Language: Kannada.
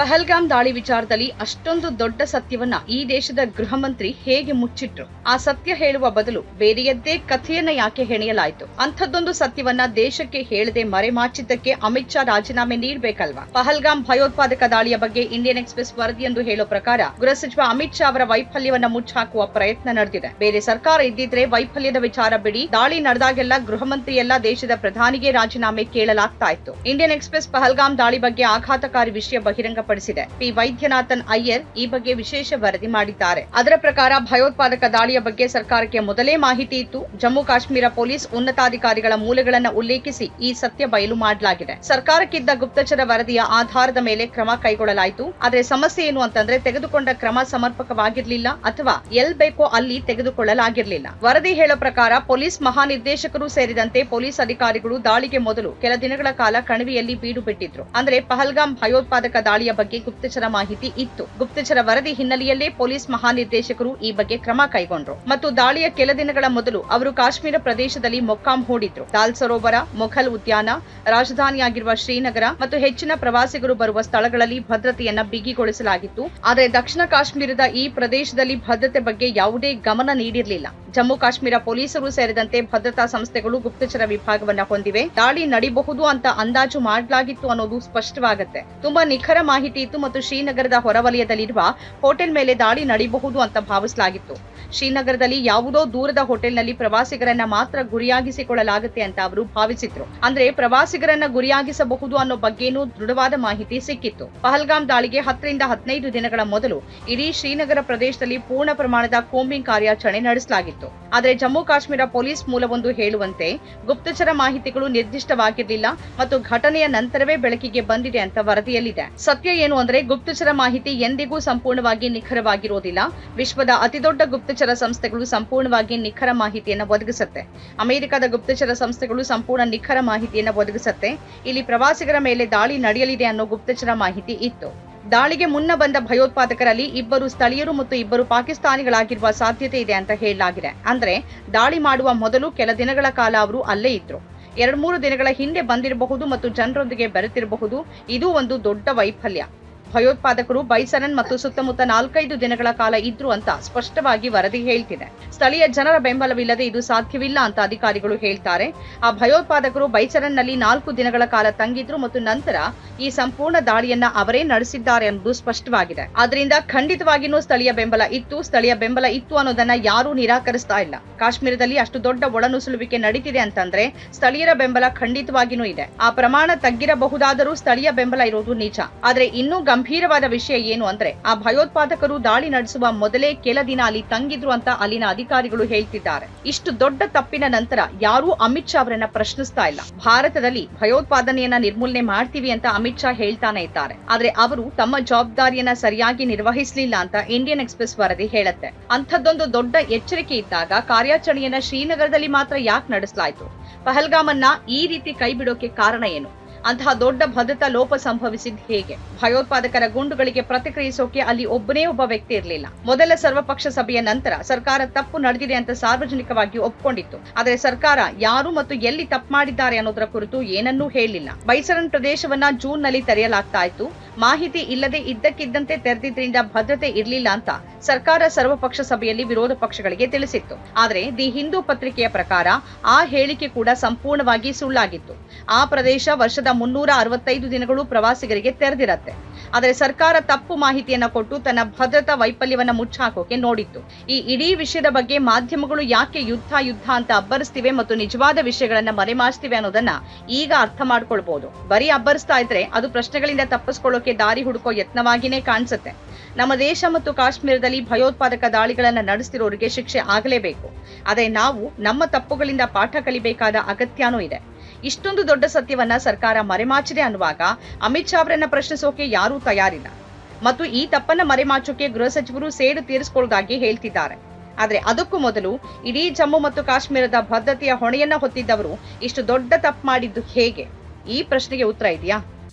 ಪಹಲ್ಗಾಮ್ ದಾಳಿ ವಿಚಾರದಲ್ಲಿ ಅಷ್ಟೊಂದು ದೊಡ್ಡ ಸತ್ಯವನ್ನ ಈ ದೇಶದ ಗೃಹ ಮಂತ್ರಿ ಹೇಗೆ ಮುಚ್ಚಿಟ್ರು? ಆ ಸತ್ಯ ಹೇಳುವ ಬದಲು ಬೇರೆಯದ್ದೇ ಕಥೆಯನ್ನ ಯಾಕೆ ಹೆಣೆಯಲಾಯಿತು? ಅಂಥದ್ದೊಂದು ಸತ್ಯವನ್ನ ದೇಶಕ್ಕೆ ಹೇಳದೆ ಮರೆಮಾಚಿದ್ದಕ್ಕೆ ಅಮಿತ್ ಶಾ ರಾಜೀನಾಮೆ ನೀಡಬೇಕಲ್ವಾ? ಪಹಲ್ಗಾಮ್ ಭಯೋತ್ಪಾದಕ ದಾಳಿಯ ಬಗ್ಗೆ ಇಂಡಿಯನ್ ಎಕ್ಸ್ಪ್ರೆಸ್ ವರದಿಯೊಂದು ಹೇಳೋ ಪ್ರಕಾರ ಗೃಹ ಸಚಿವ ಅಮಿತ್ ಶಾ ಅವರ ವೈಫಲ್ಯವನ್ನ ಮುಚ್ಚಾಕುವ ಪ್ರಯತ್ನ ನಡೆದಿದೆ. ಬೇರೆ ಸರ್ಕಾರ ಇದ್ದಿದ್ರೆ ವೈಫಲ್ಯದ ವಿಚಾರ ಬಿಡಿ, ದಾಳಿ ನಡೆದಾಗೆಲ್ಲ ಗೃಹ ಮಂತ್ರಿಯೆಲ್ಲ ದೇಶದ ಪ್ರಧಾನಿಗೆ ರಾಜೀನಾಮೆ ಕೇಳಲಾಗ್ತಾ ಇತ್ತು. ಇಂಡಿಯನ್ ಎಕ್ಸ್ಪ್ರೆಸ್ ಪಹಲ್ಗಾಮ್ ದಾಳಿ ಬಗ್ಗೆ ಆಘಾತಕಾರಿ ವಿಷಯ ಬಹಿರಂಗಪಡಿಸಿದೆ ಪಿ. ವೈದ್ಯನಾಥನ್ ಅಯ್ಯರ್ ಈ ಬಗ್ಗೆ ವಿಶೇಷ ವರದಿ ಮಾಡಿದ್ದಾರೆ. ಅದರ ಪ್ರಕಾರ ಭಯೋತ್ಪಾದಕ ದಾಳಿಯ ಬಗ್ಗೆ ಸರ್ಕಾರಕ್ಕೆ ಮೊದಲೇ ಮಾಹಿತಿ ಇತ್ತು. ಜಮ್ಮು ಕಾಶ್ಮೀರ ಪೊಲೀಸ್ ಉನ್ನತಾಧಿಕಾರಿಗಳ ಮೂಲಗಳನ್ನು ಉಲ್ಲೇಖಿಸಿ ಈ ಸತ್ಯ ಬಯಲು ಮಾಡಲಾಗಿದೆ. ಸರ್ಕಾರಕ್ಕಿದ್ದ ಗುಪ್ತಚರ ವರದಿಯ ಆಧಾರದ ಮೇಲೆ ಕ್ರಮ ಕೈಗೊಳ್ಳಲಾಯಿತು. ಆದರೆ ಸಮಸ್ಯೆ ಏನು ಅಂತಂದ್ರೆ ತೆಗೆದುಕೊಂಡ ಕ್ರಮ ಸಮರ್ಪಕವಾಗಿರ್ಲಿಲ್ಲ ಅಥವಾ ಎಲ್ ಬೇಕೋ ಅಲ್ಲಿ ತೆಗೆದುಕೊಳ್ಳಲಾಗಿರ್ಲಿಲ್ಲ. ವರದಿ ಹೇಳೋ ಪ್ರಕಾರ ಪೊಲೀಸ್ ಮಹಾನಿರ್ದೇಶಕರು ಸೇರಿದಂತೆ ಪೊಲೀಸ್ ಅಧಿಕಾರಿಗಳು ದಾಳಿಗೆ ಮೊದಲು ಕೆಲ ದಿನಗಳ ಕಾಲ ಕಣಿವೆಯಲ್ಲಿ ಬೀಡು ಬಿಟ್ಟಿದ್ರು. ಅಂದ್ರೆ ಪಹಲ್ಗಾಮ್ ಭಯೋತ್ಪಾದಕ ದಾಳಿಯ ಬಗ್ಗೆ ಗುಪ್ತಚರ ಮಾಹಿತಿ ಇತ್ತು. ಗುಪ್ತಚರ ವರದಿ ಹಿನ್ನೆಲೆಯಲ್ಲೇ ಪೊಲೀಸ್ ಮಹಾನಿರ್ದೇಶಕರು ಈ ಬಗ್ಗೆ ಕ್ರಮ ಕೈಗೊಂಡ್ರು. ಮತ್ತು ದಾಳಿಯ ಕೆಲ ದಿನಗಳ ಮೊದಲು ಅವರು ಕಾಶ್ಮೀರ ಪ್ರದೇಶದಲ್ಲಿ ಮೊಕ್ಕಾಂ ಹೂಡಿದ್ರು. ದಾಲ್ ಸರೋವರ, ಮೊಘಲ್ ಉದ್ಯಾನ, ರಾಜಧಾನಿಯಾಗಿರುವ ಶ್ರೀನಗರ ಮತ್ತು ಹೆಚ್ಚಿನ ಪ್ರವಾಸಿಗರು ಬರುವ ಸ್ಥಳಗಳಲ್ಲಿ ಭದ್ರತೆಯನ್ನ ಬಿಗಿಗೊಳಿಸಲಾಗಿತ್ತು. ಆದರೆ ದಕ್ಷಿಣ ಕಾಶ್ಮೀರದ ಈ ಪ್ರದೇಶದಲ್ಲಿ ಭದ್ರತೆ ಬಗ್ಗೆ ಯಾವುದೇ ಗಮನ ನೀಡಿರಲಿಲ್ಲ. ಜಮ್ಮು ಕಾಶ್ಮೀರ ಪೊಲೀಸರು ಸೇರಿದಂತೆ ಭದ್ರತಾ ಸಂಸ್ಥೆಗಳು ಗುಪ್ತಚರ ವಿಭಾಗವನ್ನ ಹೊಂದಿವೆ. ದಾಳಿ ನಡಿಬಹುದು ಅಂತ ಅಂದಾಜು ಮಾಡಲಾಗಿತ್ತು ಅನ್ನೋದು ಸ್ಪಷ್ಟವಾಗುತ್ತೆ. ತುಂಬಾ ನಿಖರ ಮಾಹಿತಿ ಇತ್ತು ಮತ್ತು ಶ್ರೀನಗರದ ಹೊರವಲಯದಲ್ಲಿರುವ ಹೋಟೆಲ್ ಮೇಲೆ ದಾಳಿ ನಡೆಯಬಹುದು ಅಂತ ಭಾವಿಸಲಾಗಿತ್ತು. ಶ್ರೀನಗರದಲ್ಲಿ ಯಾವುದೋ ದೂರದ ಹೋಟೆಲ್ನಲ್ಲಿ ಪ್ರವಾಸಿಗರನ್ನ ಮಾತ್ರ ಗುರಿಯಾಗಿಸಿಕೊಳ್ಳಲಾಗುತ್ತೆ ಅಂತ ಅವರು ಭಾವಿಸಿದ್ರು. ಅಂದ್ರೆ ಪ್ರವಾಸಿಗರನ್ನ ಗುರಿಯಾಗಿಸಬಹುದು ಅನ್ನೋ ಬಗ್ಗೆನೂ ದೃಢವಾದ ಮಾಹಿತಿ ಸಿಕ್ಕಿತ್ತು. ಪಹಲ್ಗಾಮ್ ದಾಳಿಗೆ ಹತ್ತರಿಂದ ಹದಿನೈದು ದಿನಗಳ ಮೊದಲು ಇಡೀ ಶ್ರೀನಗರ ಪ್ರದೇಶದಲ್ಲಿ ಪೂರ್ಣ ಪ್ರಮಾಣದ ಕೋಂಬಿಂಗ್ ಕಾರ್ಯಾಚರಣೆ ನಡೆಸಲಾಗಿತ್ತು. ಆದರೆ ಜಮ್ಮು ಕಾಶ್ಮೀರ ಪೊಲೀಸ್ ಮೂಲವೊಂದು ಹೇಳುವಂತೆ ಗುಪ್ತಚರ ಮಾಹಿತಿಗಳು ನಿರ್ದಿಷ್ಟವಾಗಿರಲಿಲ್ಲ ಮತ್ತು ಘಟನೆಯ ನಂತರವೇ ಬೆಳಕಿಗೆ ಬಂದಿದೆ ಅಂತ ವರದಿಯಲ್ಲಿದೆ. ಸತ್ಯ ಏನು ಅಂದ್ರೆ ಗುಪ್ತಚರ ಮಾಹಿತಿ ಎಂದಿಗೂ ಸಂಪೂರ್ಣವಾಗಿ ನಿಖರವಾಗಿರೋದಿಲ್ಲ. ವಿಶ್ವದ ಅತಿದೊಡ್ಡ ಗುಪ್ತಚರ ಸಂಸ್ಥೆಗಳು ಸಂಪೂರ್ಣವಾಗಿ ನಿಖರ ಮಾಹಿತಿಯನ್ನು ಒದಗಿಸುತ್ತೆ. ಅಮೆರಿಕದ ಗುಪ್ತಚರ ಸಂಸ್ಥೆಗಳು ಸಂಪೂರ್ಣ ನಿಖರ ಮಾಹಿತಿಯನ್ನು ಒದಗಿಸುತ್ತೆ. ಇಲ್ಲಿ ಪ್ರವಾಸಿಗರ ಮೇಲೆ ದಾಳಿ ನಡೆಯಲಿದೆ ಅನ್ನೋ ಗುಪ್ತಚರ ಮಾಹಿತಿ ಇತ್ತು. ದಾಳಿಗೆ ಮುನ್ನ ಬಂದ ಭಯೋತ್ಪಾದಕರಲ್ಲಿ ಇಬ್ಬರು ಸ್ಥಳೀಯರು ಮತ್ತು ಇಬ್ಬರು ಪಾಕಿಸ್ತಾನಿಗಳಾಗಿರುವ ಸಾಧ್ಯತೆ ಇದೆ ಅಂತ ಹೇಳಲಾಗಿದೆ. ಅಂದ್ರೆ ದಾಳಿ ಮಾಡುವ ಮೊದಲು ಕೆಲ ದಿನಗಳ ಕಾಲ ಅವರು ಅಲ್ಲೇ ಇದ್ರು. ಎರಡ್ ಮೂರು ದಿನಗಳ ಹಿಂದೆ ಬಂದಿರಬಹುದು ಮತ್ತು ಜನರೊಂದಿಗೆ ಬೆರೆತಿರಬಹುದು. ಇದು ಒಂದು ದೊಡ್ಡ ವೈಫಲ್ಯ. ಭಯೋತ್ಪಾದಕರು ಬೈಸರನ್ ಮತ್ತು ಸುತ್ತಮುತ್ತ ನಾಲ್ಕೈದು ದಿನಗಳ ಕಾಲ ಇದ್ರು ಅಂತ ಸ್ಪಷ್ಟವಾಗಿ ವರದಿ ಹೇಳ್ತಿದೆ. ಸ್ಥಳೀಯ ಜನರ ಬೆಂಬಲವಿಲ್ಲದೆ ಇದು ಸಾಧ್ಯವಿಲ್ಲ ಅಂತ ಅಧಿಕಾರಿಗಳು ಹೇಳ್ತಾರೆ. ಆ ಭಯೋತ್ಪಾದಕರು ಬೈಸರನ್ನಲ್ಲಿ ನಾಲ್ಕು ದಿನಗಳ ಕಾಲ ತಂಗಿದ್ರು ಮತ್ತು ನಂತರ ಈ ಸಂಪೂರ್ಣ ದಾಳಿಯನ್ನ ಅವರೇ ನಡೆಸಿದ್ದಾರೆ ಎಂಬುದು ಸ್ಪಷ್ಟವಾಗಿದೆ. ಆದ್ರಿಂದ ಖಂಡಿತವಾಗಿಯೂ ಸ್ಥಳೀಯ ಬೆಂಬಲ ಇತ್ತು, ಸ್ಥಳೀಯ ಬೆಂಬಲ ಇತ್ತು ಅನ್ನೋದನ್ನ ಯಾರೂ ನಿರಾಕರಿಸ್ತಾ ಇಲ್ಲ. ಕಾಶ್ಮೀರದಲ್ಲಿ ಅಷ್ಟು ದೊಡ್ಡ ಒಳನುಸುಳುವಿಕೆ ನಡೀತಿದೆ ಅಂತಂದ್ರೆ ಸ್ಥಳೀಯರ ಬೆಂಬಲ ಖಂಡಿತವಾಗಿಯೂ ಇದೆ. ಆ ಪ್ರಮಾಣ ತಗ್ಗಿರಬಹುದಾದರೂ ಸ್ಥಳೀಯ ಬೆಂಬಲ ಇರೋದು ನಿಜ. ಆದ್ರೆ ಇನ್ನೂ ಗಂಭೀರವಾದ ವಿಷಯ ಏನು ಅಂದ್ರೆ ಆ ಭಯೋತ್ಪಾದಕರು ದಾಳಿ ನಡೆಸುವ ಮೊದಲೇ ಕೆಲ ದಿನ ಅಲ್ಲಿ ತಂಗಿದ್ರು ಅಂತ ಅಲ್ಲಿನ ಅಧಿಕಾರಿಗಳು ಹೇಳ್ತಿದ್ದಾರೆ. ಇಷ್ಟು ದೊಡ್ಡ ತಪ್ಪಿನ ನಂತರ ಯಾರೂ ಅಮಿತ್ ಶಾ ಅವರನ್ನ ಪ್ರಶ್ನಿಸ್ತಾ ಇಲ್ಲ. ಭಾರತದಲ್ಲಿ ಭಯೋತ್ಪಾದನೆಯನ್ನ ನಿರ್ಮೂಲನೆ ಮಾಡ್ತೀವಿ ಅಂತ ಅಮಿತ್ ಶಾ ಹೇಳ್ತಾನೆ ಇದ್ದಾರೆ. ಆದ್ರೆ ಅವರು ತಮ್ಮ ಜವಾಬ್ದಾರಿಯನ್ನ ಸರಿಯಾಗಿ ನಿರ್ವಹಿಸಲಿಲ್ಲ ಅಂತ ಇಂಡಿಯನ್ ಎಕ್ಸ್ಪ್ರೆಸ್ ವರದಿ ಹೇಳುತ್ತೆ. ಅಂಥದ್ದೊಂದು ದೊಡ್ಡ ಎಚ್ಚರಿಕೆ ಇದ್ದಾಗ ಕಾರ್ಯಾಚರಣೆಯನ್ನ ಶ್ರೀನಗರದಲ್ಲಿ ಮಾತ್ರ ಯಾಕೆ ನಡೆಸಲಾಯಿತು? ಪಹಲ್ಗಾಮನ್ನ ಈ ರೀತಿ ಕೈ ಬಿಡೋಕೆ ಕಾರಣ ಏನು? ಅಂತಹ ದೊಡ್ಡ ಭದ್ರತಾ ಲೋಪ ಸಂಭವಿಸಿದ್ ಹೇಗೆ? ಭಯೋತ್ಪಾದಕರ ಗುಂಡುಗಳಿಗೆ ಪ್ರತಿಕ್ರಿಯಿಸೋಕೆ ಅಲ್ಲಿ ಒಬ್ಬನೇ ಒಬ್ಬ ವ್ಯಕ್ತಿ ಇರಲಿಲ್ಲ. ಮೊದಲ ಸರ್ವಪಕ್ಷ ಸಭೆಯ ನಂತರ ಸರ್ಕಾರ ತಪ್ಪು ನಡೆದಿದೆ ಅಂತ ಸಾರ್ವಜನಿಕವಾಗಿ ಒಪ್ಕೊಂಡಿತ್ತು. ಆದರೆ ಸರ್ಕಾರ ಯಾರು ಮತ್ತು ಎಲ್ಲಿ ತಪ್ಪು ಮಾಡಿದ್ದಾರೆ ಅನ್ನೋದರ ಕುರಿತು ಏನನ್ನೂ ಹೇಳಿಲ್ಲ. ಬೈಸರನ್ ಪ್ರದೇಶವನ್ನ ಜೂನ್ನಲ್ಲಿ ತೆರೆಯಲಾಗ್ತಾ ಇತ್ತು. ಮಾಹಿತಿ ಇಲ್ಲದೆ ಇದ್ದಕ್ಕಿದ್ದಂತೆ ತೆರೆದಿದ್ದರಿಂದ ಭದ್ರತೆ ಇರಲಿಲ್ಲ ಅಂತ ಸರ್ಕಾರ ಸರ್ವಪಕ್ಷ ಸಭೆಯಲ್ಲಿ ವಿರೋಧ ಪಕ್ಷಗಳಿಗೆ ತಿಳಿಸಿತ್ತು. ಆದರೆ ದಿ ಹಿಂದೂ ಪತ್ರಿಕೆಯ ಪ್ರಕಾರ ಆ ಹೇಳಿಕೆ ಕೂಡ ಸಂಪೂರ್ಣವಾಗಿ ಸುಳ್ಳಾಗಿತ್ತು. ಆ ಪ್ರದೇಶ ವರ್ಷದ ಮುನ್ನೂರ ಅರವತ್ತೈದು ದಿನಗಳು ಪ್ರವಾಸಿಗರಿಗೆ ತೆರೆದಿರತ್ತೆ. ಆದರೆ ಸರ್ಕಾರ ತಪ್ಪು ಮಾಹಿತಿಯನ್ನ ಕೊಟ್ಟು ತನ್ನ ಭದ್ರತಾ ವೈಫಲ್ಯವನ್ನ ಮುಚ್ಚಾಕೋಕೆ ನೋಡಿತ್ತು. ಈ ಇಡೀ ವಿಷಯದ ಬಗ್ಗೆ ಮಾಧ್ಯಮಗಳು ಯಾಕೆ ಯುದ್ಧ ಯುದ್ಧ ಅಂತ ಅಬ್ಬರಿಸ್ತಿವೆ ಮತ್ತು ನಿಜವಾದ ವಿಷಯಗಳನ್ನ ಮರೆಮಾಚ್ತಿವೆ ಅನ್ನೋದನ್ನ ಈಗ ಅರ್ಥ ಮಾಡ್ಕೊಳ್ಬಹುದು ಬರೀ ಅಬ್ಬರಿಸ್ತಾ ಇದ್ರೆ ಅದು ಪ್ರಶ್ನೆಗಳಿಂದ ತಪ್ಪಿಸ್ಕೊಳ್ಳೋಕೆ ದಾರಿ ಹುಡುಕೋ ಯತ್ನವಾಗಿನೇ ಕಾಣಿಸುತ್ತೆ. ನಮ್ಮ ದೇಶ ಮತ್ತು ಕಾಶ್ಮೀರದಲ್ಲಿ ಭಯೋತ್ಪಾದಕ ದಾಳಿಗಳನ್ನ ನಡೆಸ್ತಿರೋರಿಗೆ ಶಿಕ್ಷೆ ಆಗಲೇಬೇಕು. ಆದರೆ ನಾವು ನಮ್ಮ ತಪ್ಪುಗಳಿಂದ ಪಾಠ ಕಲಿಬೇಕಾದ ಅಗತ್ಯನೂ ಇದೆ. ಇಷ್ಟೊಂದು ದೊಡ್ಡ ಸತ್ಯವನ್ನ ಸರ್ಕಾರ ಮರೆಮಾಚಿದೆ ಅನ್ನುವಾಗ ಅಮಿತ್ ಶಾ ಅವರನ್ನ ಪ್ರಶ್ನಿಸೋಕೆ ಯಾರೂ ತಯಾರಿಲ್ಲ. ಮತ್ತು ಈ ತಪ್ಪನ್ನ ಮರೆಮಾಚೋಕೆ ಗೃಹ ಸಚಿವರು ಸೇಡು ತೀರಿಸಿಕೊಳ್ಳುವುದಾಗಿ ಹೇಳ್ತಿದ್ದಾರೆ. ಆದರೆ ಅದಕ್ಕೂ ಮೊದಲು ಇಡೀ ಜಮ್ಮು ಮತ್ತು ಕಾಶ್ಮೀರದ ಭದ್ರತೆಯ ಹೊಣೆಯನ್ನ ಹೊತ್ತಿದ್ದವರು ಇಷ್ಟು ದೊಡ್ಡ ತಪ್ಪು ಮಾಡಿದ್ದು ಹೇಗೆ? ಈ ಪ್ರಶ್ನೆಗೆ ಉತ್ತರ ಇದೆಯಾ?